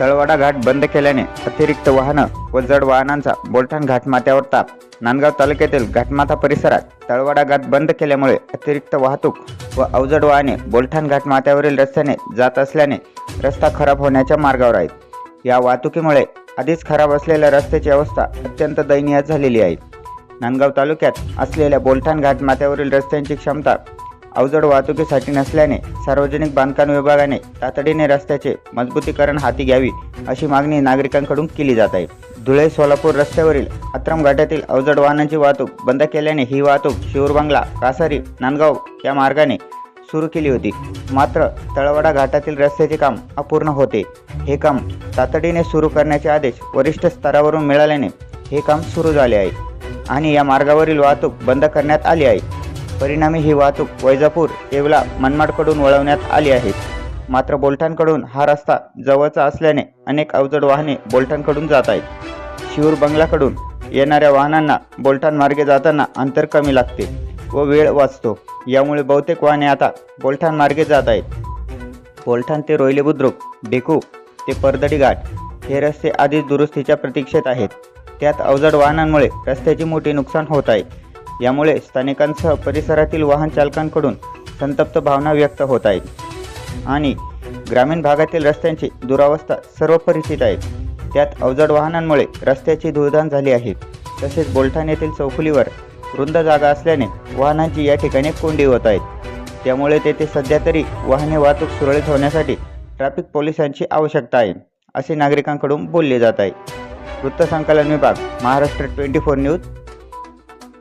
तळवाडा घाट बंद केल्याने अतिरिक्त वाहनं व जड वाहनांचा बोलठाण घाटमाथ्यावर ताप. नांदगाव तालुक्यातील घाटमाथा परिसरात तळवाडा घाट बंद केल्यामुळे अतिरिक्त वाहतूक व अवजड वाहने बोलठाण घाटमाथ्यावरील रस्त्याने जात असल्याने रस्ता खराब होण्याच्या मार्गावर आहेत. या वाहतुकीमुळे आधीच खराब असलेल्या रस्त्याची अवस्था अत्यंत दयनीय झालेली आहे. नांदगाव तालुक्यात असलेल्या बोलठाण घाटमाथ्यावरील रस्त्यांची क्षमता अवजड वाहतुकीसाठी नसल्याने सार्वजनिक बांधकाम विभागाने तातडीने रस्त्याचे मजबूतीकरण हाती घ्यावी अशी मागणी नागरिकांकडून केली जात आहे. धुळे सोलापूर रस्त्यावरील अत्रम घाटातील अवजड वाहनांची वाहतूक बंद केल्याने ही वाहतूक शिवरबंगला कासारी नांदगाव या मार्गाने सुरू केली होती. मात्र तळवाडा घाटातील रस्त्याचे काम अपूर्ण होते. हे काम तातडीने सुरू करण्याचे आदेश वरिष्ठ स्तरावरून मिळाल्याने हे काम सुरू झाले आहे आणि या मार्गावरील वाहतूक बंद करण्यात आली आहे. परिणामी ही वाहतूक वैजापूर येवला मनमाडकडून वळवण्यात आली आहे. मात्र बोलठाणकडून हा रस्ता जवळचा असल्याने अनेक अवजड वाहने बोलठाणकडून जात आहेत. शिऊर बंगलाकडून येणाऱ्या वाहनांना बोलठाण मार्गे जाताना अंतर कमी लागते व वेळ वाचतो. यामुळे बहुतेक वाहने आता बोलठाण मार्गे जात आहेत. बोलठाण ते रोहिले बुद्रुक डेकू ते परदडी घाट हे रस्ते आधीच दुरुस्तीच्या प्रतीक्षेत आहेत. त्यात अवजड वाहनांमुळे रस्त्याचे मोठे नुकसान होत आहे. यामुळे स्थानिकांसह परिसरातील वाहन चालकांकडून संतप्त भावना व्यक्त होत आहेत. आणि ग्रामीण भागातील रस्त्यांची दुरावस्था सर्व परिचित आहे त्यात अवजड वाहनांमुळे रस्त्याची धुळधाण झाली आहे. तसेच बोलठाण येथील चौफुलीवर रुंद जागा असल्याने वाहनांची या ठिकाणी कोंडी होत आहेत. त्यामुळे तेथे सध्या तरी वाहने वाहतूक सुरळीत होण्यासाठी ट्रॅफिक पोलिसांची आवश्यकता आहे असे नागरिकांकडून बोलले जात आहे. वृत्तसंकलन विभाग महाराष्ट्र ट्वेंटी फोर न्यूज